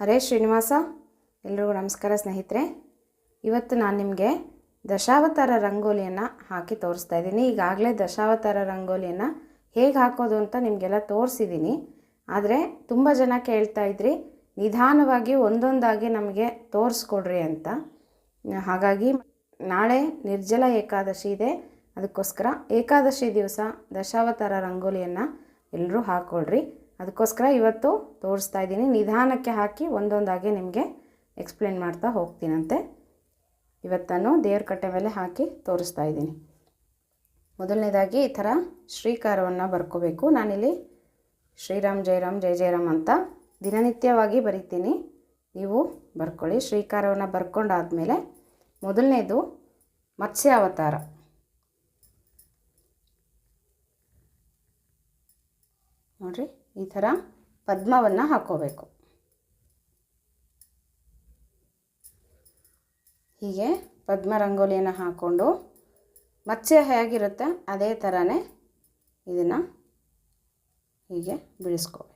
ಹರೇ ಶ್ರೀನಿವಾಸ, ಎಲ್ರಿಗೂ ನಮಸ್ಕಾರ ಸ್ನೇಹಿತರೆ. ಇವತ್ತು ನಾನು ನಿಮಗೆ ದಶಾವತಾರ ರಂಗೋಲಿಯನ್ನು ಹಾಕಿ ತೋರಿಸ್ತಾ ಇದ್ದೀನಿ. ಈಗಾಗಲೇ ದಶಾವತಾರ ರಂಗೋಲಿಯನ್ನು ಹೇಗೆ ಹಾಕೋದು ಅಂತ ನಿಮಗೆಲ್ಲ ತೋರಿಸಿದ್ದೀನಿ ಆದರೆ ತುಂಬ ಜನ ಕೇಳ್ತಾ ಇದ್ರಿ, ನಿಧಾನವಾಗಿ ಒಂದೊಂದಾಗಿ ನಮಗೆ ತೋರಿಸ್ಕೊಡ್ರಿ ಅಂತ. ಹಾಗಾಗಿ ನಾಳೆ ನಿರ್ಜಲ ಏಕಾದಶಿ ಇದೆ. ಅದಕ್ಕೋಸ್ಕರ ಏಕಾದಶಿ ದಿವಸ ದಶಾವತಾರ ರಂಗೋಲಿಯನ್ನು ಎಲ್ಲರೂ ಹಾಕ್ಕೊಳ್ರಿ ಅದಕ್ಕೋಸ್ಕರ ಇವತ್ತು ತೋರಿಸ್ತಾ ಇದ್ದೀನಿ. ನಿಧಾನಕ್ಕೆ ಹಾಕಿ ಒಂದೊಂದಾಗಿ ನಿಮಗೆ ಎಕ್ಸ್ಪ್ಲೇನ್ ಮಾಡ್ತಾ ಹೋಗ್ತೀನಂತೆ. ಇವತ್ತನ್ನು ದೇವ್ರ ಕಟ್ಟೆ ಮೇಲೆ ಹಾಕಿ ತೋರಿಸ್ತಾ ಇದ್ದೀನಿ. ಮೊದಲನೇದಾಗಿ ಈ ಥರ ಶ್ರೀಕಾರವನ್ನು ಬರ್ಕೋಬೇಕು. ನಾನಿಲ್ಲಿ ಶ್ರೀರಾಮ್ ಜಯರಾಮ್ ಜಯ ಜಯರಾಮ್ ಅಂತ ದಿನನಿತ್ಯವಾಗಿ ಬರಿತೀನಿ. ನೀವು ಬರ್ಕೊಳ್ಳಿ. ಶ್ರೀಕಾರವನ್ನು ಬರ್ಕೊಂಡಾದಮೇಲೆ ಮೊದಲನೇದು ಮತ್ಸ್ಯ ಅವತಾರ ನೋಡಿರಿ. ಈ ಥರ ಪದ್ಮವನ್ನು ಹಾಕ್ಕೋಬೇಕು ಹೀಗೆ ಪದ್ಮ ರಂಗೋಲಿಯನ್ನು ಹಾಕ್ಕೊಂಡು ಮತ್ಸ್ಯ ಹೇಗಿರುತ್ತೆ ಅದೇ ಥರನೇ ಇದನ್ನು ಹೀಗೆ ಬಿಡಿಸ್ಕೋಬೇಕು.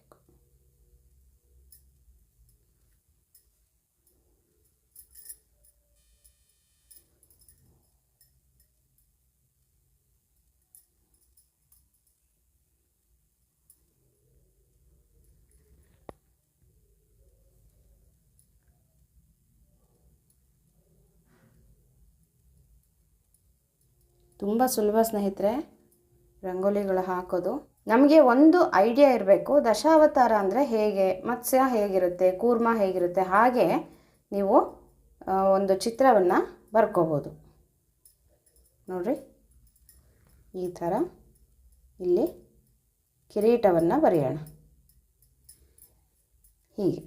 ತುಂಬ ಸುಲಭ ಸ್ನೇಹಿತರೆ, ರಂಗೋಲಿಗಳು ಹಾಕೋದು. ನಮಗೆ ಒಂದು ಐಡಿಯಾ ಇರಬೇಕು, ದಶಾವತಾರ ಅಂದರೆ ಹೇಗೆ, ಮತ್ಸ್ಯ ಹೇಗಿರುತ್ತೆ, ಕೂರ್ಮ ಹೇಗಿರುತ್ತೆ, ಹಾಗೆ ನೀವು ಒಂದು ಚಿತ್ರವನ್ನು ಬರ್ಕೋಬೋದು. ನೋಡಿರಿ. ಈ ಥರ ಇಲ್ಲಿ ಕಿರೀಟವನ್ನು ಬರೆಯೋಣ. ಹೀಗೆ.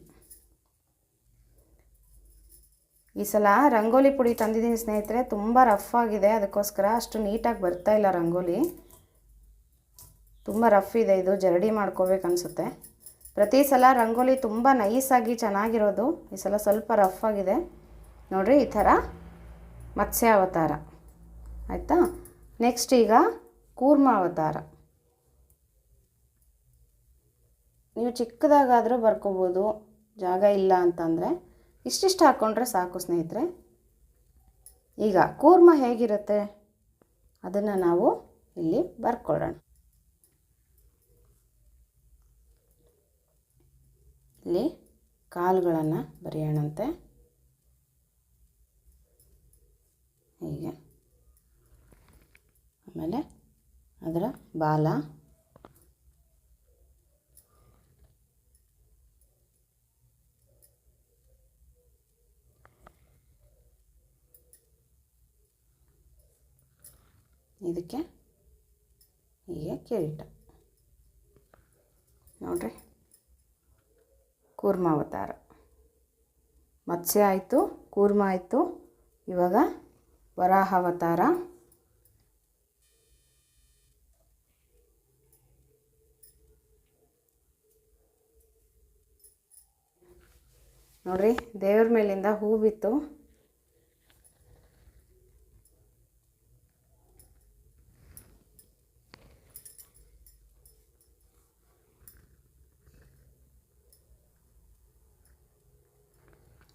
ಈ ಸಲ ರಂಗೋಲಿ ಪುಡಿ ತಂದಿದ್ದೀನಿ ಸ್ನೇಹಿತರೆ, ತುಂಬ ರಫ್ ಆಗಿದೆ. ಅದಕ್ಕೋಸ್ಕರ ಅಷ್ಟು ನೀಟಾಗಿ ಬರ್ತಾ ಇಲ್ಲ ರಂಗೋಲಿ. ತುಂಬ ರಫ್ ಇದೆ ಇದು, ಜರಡಿ ಮಾಡ್ಕೋಬೇಕು ಅನಿಸುತ್ತೆ. ಪ್ರತಿ ಸಲ ರಂಗೋಲಿ ತುಂಬ ನೈಸಾಗಿ ಚೆನ್ನಾಗಿರೋದು. ಈ ಸಲ ಸ್ವಲ್ಪ ರಫ್ ಆಗಿದೆ. ನೋಡಿರಿ, ಈ ಥರ ಮತ್ಸ್ಯ ಅವತಾರ. ಆಯಿತಾ? ನೆಕ್ಸ್ಟ್ ಈಗ ಕೂರ್ಮ ಅವತಾರ. ನೀವು ಚಿಕ್ಕದಾಗಾದರೂ ಬರ್ಕೋಬೋದು. ಜಾಗ ಇಲ್ಲ ಅಂತಂದರೆ ಇಷ್ಟಿಷ್ಟು ಹಾಕ್ಕೊಂಡ್ರೆ ಸಾಕು ಸ್ನೇಹಿತರೆ. ಈಗ ಕೂರ್ಮ ಹೇಗಿರುತ್ತೆ? ಅದನ್ನು ನಾವು ಇಲ್ಲಿ ಬರ್ಕೊಳ್ಳೋಣ. ಇಲ್ಲಿ ಕಾಲುಗಳನ್ನು ಬರೆಯೋಣಂತೆ. ಹೀಗೆ. ಆಮೇಲೆ ಅದರ ಬಾಲ. ಇದಕ್ಕೆ ಹೀಗೆ ಕಿರೀಟ ನೋಡ್ರಿ. ಕೂರ್ಮಾವತಾರ ಮತ್ಸ್ಯ ಆಯಿತು, ಕೂರ್ಮ ಆಯಿತು, ಇವಾಗ ವರಾಹಾವತಾರ ನೋಡ್ರಿ, ದೇವ್ರ ಮೇಲಿಂದ ಹೂ ಬಿತ್ತು.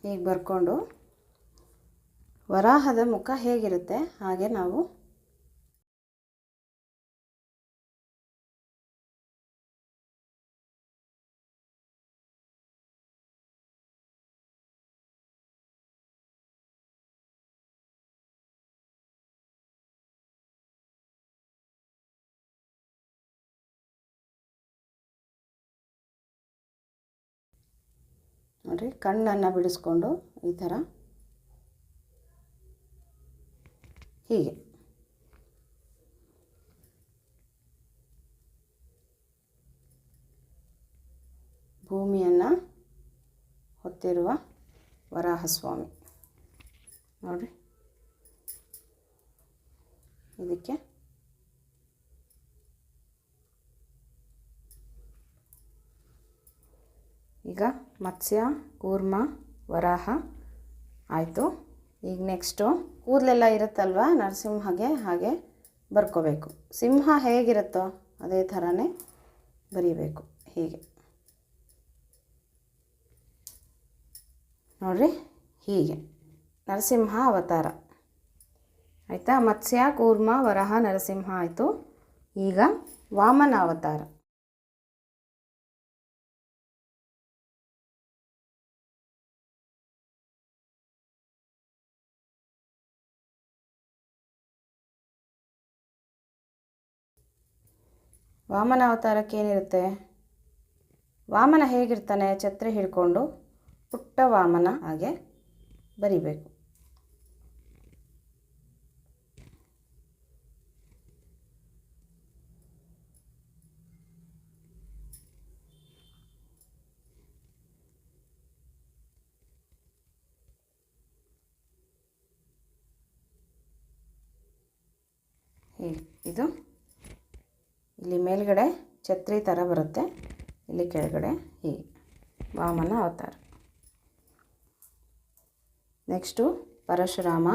ಹೀಗೆ ಬರ್ಕೊಂಡು ವರಾಹದ ಮುಖ ಹೇಗಿರುತ್ತೆ ಹಾಗೆ ನಾವು ನೋಡಿರಿ ಕಣ್ಣನ್ನು ಬಿಡಿಸ್ಕೊಂಡು ಈ ಥರ. ಹೀಗೆ. ಭೂಮಿಯನ್ನು ಹೊತ್ತಿರುವ ವರಾಹಸ್ವಾಮಿ. ನೋಡಿರಿ ಇದಕ್ಕೆ ಈಗ ಮತ್ಸ್ಯ, ಕೂರ್ಮ, ವರಾಹ ಆಯಿತು. ಈಗ ನೆಕ್ಸ್ಟು ಕೂದಲೆಲ್ಲ ಇರುತ್ತಲ್ವ? ನರಸಿಂಹಗೆ ಹಾಗೆ ಬರ್ಕೋಬೇಕು. ಸಿಂಹ ಹೇಗಿರುತ್ತೋ ಅದೇ ಥರನೇ ಬರೀಬೇಕು. ಹೀಗೆ. ನೋಡಿರಿ, ಹೀಗೆ. ನರಸಿಂಹ ಅವತಾರ. ಆಯಿತಾ? ಮತ್ಸ್ಯ, ಕೂರ್ಮ, ವರಹ, ನರಸಿಂಹ ಆಯಿತು. ಈಗ ವಾಮನ ಅವತಾರ. ವಾಮನ ಅವತಾರಕ್ಕೆ ಏನಿರುತ್ತೆ ವಾಮನ ಹೇಗಿರ್ತಾನೆ? ಛತ್ರಿ ಹಿಡ್ಕೊಂಡು ಪುಟ್ಟ ವಾಮನ ಹಾಗೆ ಬರಿಬೇಕು. ಇದು ಇಲ್ಲಿ ಮೇಲ್ಗಡೆ ಛತ್ರಿ ಥರ ಬರುತ್ತೆ. ಇಲ್ಲಿ ಕೆಳಗಡೆ ಹೀಗೆ. ವಾಮನ ಅವತಾರ. ನೆಕ್ಸ್ಟು ಪರಶುರಾಮ.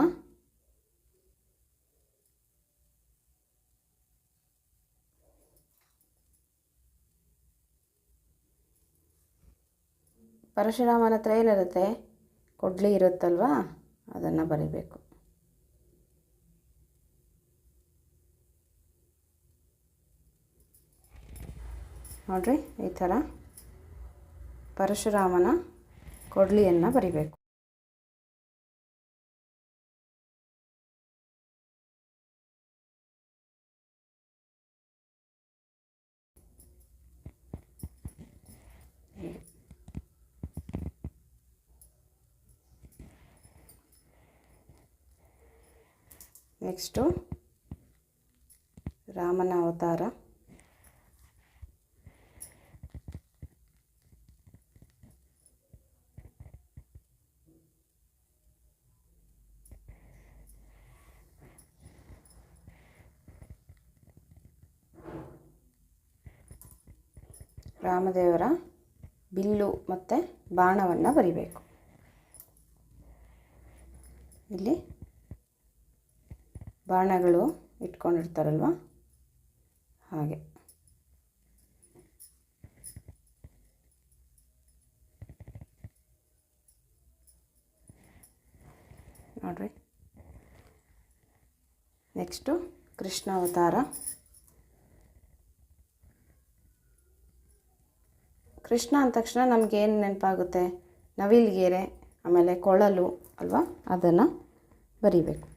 ಪರಶುರಾಮನ ಹತ್ರ ಏನಿರುತ್ತೆ? ಕೊಡ್ಲಿ ಇರುತ್ತಲ್ವಾ? ಅದನ್ನು ಬರಿಬೇಕು. ನೋಡಿರಿ ಈ ಥರ ಪರಶುರಾಮನ ಕೊಡ್ಲಿಯನ್ನು ಬರಿಬೇಕು. ನೆಕ್ಸ್ಟು ರಾಮನ ಅವತಾರ. ರಾಮದೇವರ ಬಿಲ್ಲು ಮತ್ತು ಬಾಣವನ್ನು ಬರಿಬೇಕು. ಇಲ್ಲಿ ಬಾಣಗಳು ಇಟ್ಕೊಂಡಿರ್ತಾರಲ್ವ? ಹಾಗೆ. ನೋಡ್ರಿ. ನೆಕ್ಸ್ಟು ಕೃಷ್ಣ ಕೃಷ್ಣ ಅಂದ ತಕ್ಷಣ ನಮ್ಗೆ ಏನು ನೆನಪಾಗುತ್ತೆ? ನವಿಲ್ಗೆರೆ ಆಮೇಲೆ ಕೊಳಲು ಅಲ್ವಾ? ಅದನ್ನು ಬರಿಬೇಕು.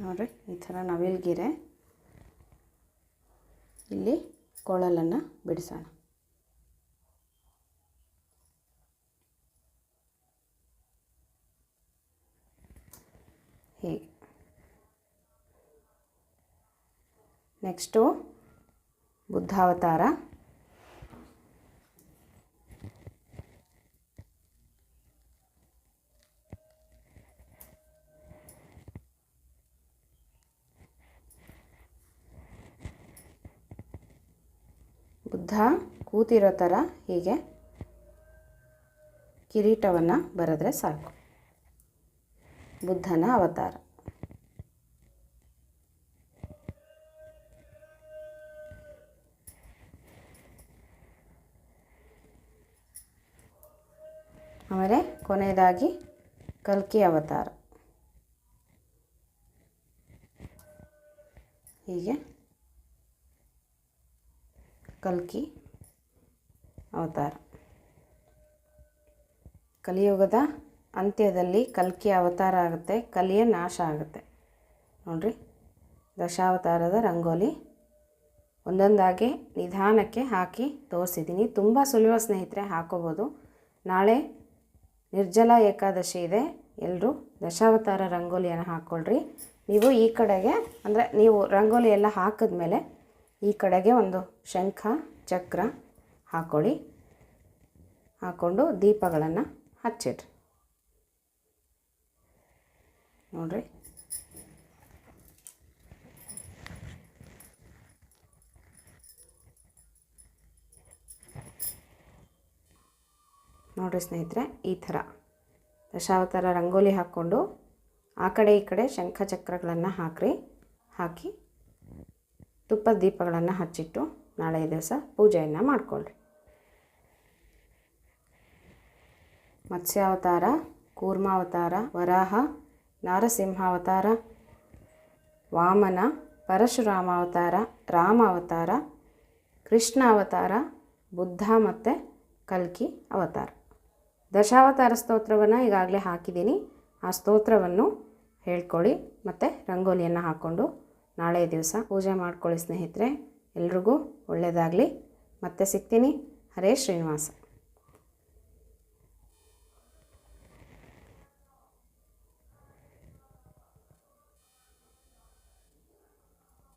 ನೋಡಿರಿ ಈ ಥರ ನವಿಲ್ಗಿರೆ ಇಲ್ಲಿ ಕೊಳಲನ್ನು ಬಿಡಿಸೋಣ. ಹೀಗೆ. ನೆಕ್ಸ್ಟು ಬುದ್ಧಾವತಾರ. ಬುದ್ಧ ಕೂತಿರೋ ಥರ ಹೀಗೆ ಕಿರೀಟವನ್ನು ಬರೆದ್ರೆ ಸಾಕು. ಬುದ್ಧನ ಅವತಾರ. ಆಮೇಲೆ ಕೊನೆಯದಾಗಿ ಕಲ್ಕಿ ಅವತಾರ. ಹೀಗೆ. ಕಲ್ಕಿ ಅವತಾರ. ಕಲಿಯುಗದ ಅಂತ್ಯದಲ್ಲಿ ಕಲ್ಕಿ ಅವತಾರ ಆಗುತ್ತೆ, ಕಲಿಯ ನಾಶ ಆಗುತ್ತೆ. ನೋಡ್ರಿ, ದಶಾವತಾರದ ರಂಗೋಲಿ ಒಂದೊಂದಾಗಿ ನಿಧಾನಕ್ಕೆ ಹಾಕಿ ತೋರಿಸಿದ್ದೀನಿ. ತುಂಬ ಸುಲಭ ಸ್ನೇಹಿತರೆ, ಹಾಕೋಬೋದು. ನಾಳೆ ನಿರ್ಜಲ ಏಕಾದಶಿ ಇದೆ. ಎಲ್ಲರೂ ದಶಾವತಾರ ರಂಗೋಲಿಯನ್ನು ಹಾಕ್ಕೊಳ್ರಿ. ನೀವು ಈ ಕಡೆಗೆ, ಅಂದರೆ ನೀವು ರಂಗೋಲಿ ಎಲ್ಲ ಹಾಕಿದ್ಮೇಲೆ ಈ ಕಡೆಗೆ ಒಂದು ಶಂಖ, ಚಕ್ರ ಹಾಕೊಳ್ಳಿ. ಹಾಕ್ಕೊಂಡು ದೀಪಗಳನ್ನು ಹಚ್ಚಿಡ್ರಿ ನೋಡಿರಿ. ನೋಡಿರಿ ಸ್ನೇಹಿತರೆ, ಈ ಥರ ದಶಾವತಾರ ರಂಗೋಲಿ ಹಾಕ್ಕೊಂಡು ಆ ಕಡೆ ಈ ಕಡೆ ಶಂಖಚಕ್ರಗಳನ್ನು ಹಾಕ್ರಿ. ಹಾಕಿ ತುಪ್ಪದ ದೀಪಗಳನ್ನು ಹಚ್ಚಿಟ್ಟು ನಾಳೆ ದಿವಸ ಪೂಜೆಯನ್ನು ಮಾಡಿಕೊಳ್ಳ್ರಿ ಮತ್ಸ್ಯಾವತಾರ, ಕೂರ್ಮಾವತಾರ, ವರಾಹ, ನಾರಸಿಂಹಾವತಾರ, ವಾಮನ, ಪರಶುರಾಮಾವತಾರ, ರಾಮಾವತಾರ ಕೃಷ್ಣ ಅವತಾರ ಬುದ್ಧ ಮತ್ತು ಕಲ್ಕಿ ಅವತಾರ. ದಶಾವತಾರ ಸ್ತೋತ್ರವನ್ನು ಈಗಾಗಲೇ ಹಾಕಿದ್ದೀನಿ. ಆ ಸ್ತೋತ್ರವನ್ನು ಹೇಳ್ಕೊಳ್ಳಿ ಮತ್ತು ರಂಗೋಲಿಯನ್ನು ಹಾಕ್ಕೊಂಡು ನಾಳೆ ದಿವಸ ಪೂಜೆ ಮಾಡ್ಕೊಳ್ಳಿ ಸ್ನೇಹಿತರೆ. ಎಲ್ರಿಗೂ ಒಳ್ಳೆಯದಾಗಲಿ ಮತ್ತೆ ಸಿಗ್ತೀನಿ. ಹರೇ ಶ್ರೀನಿವಾಸ.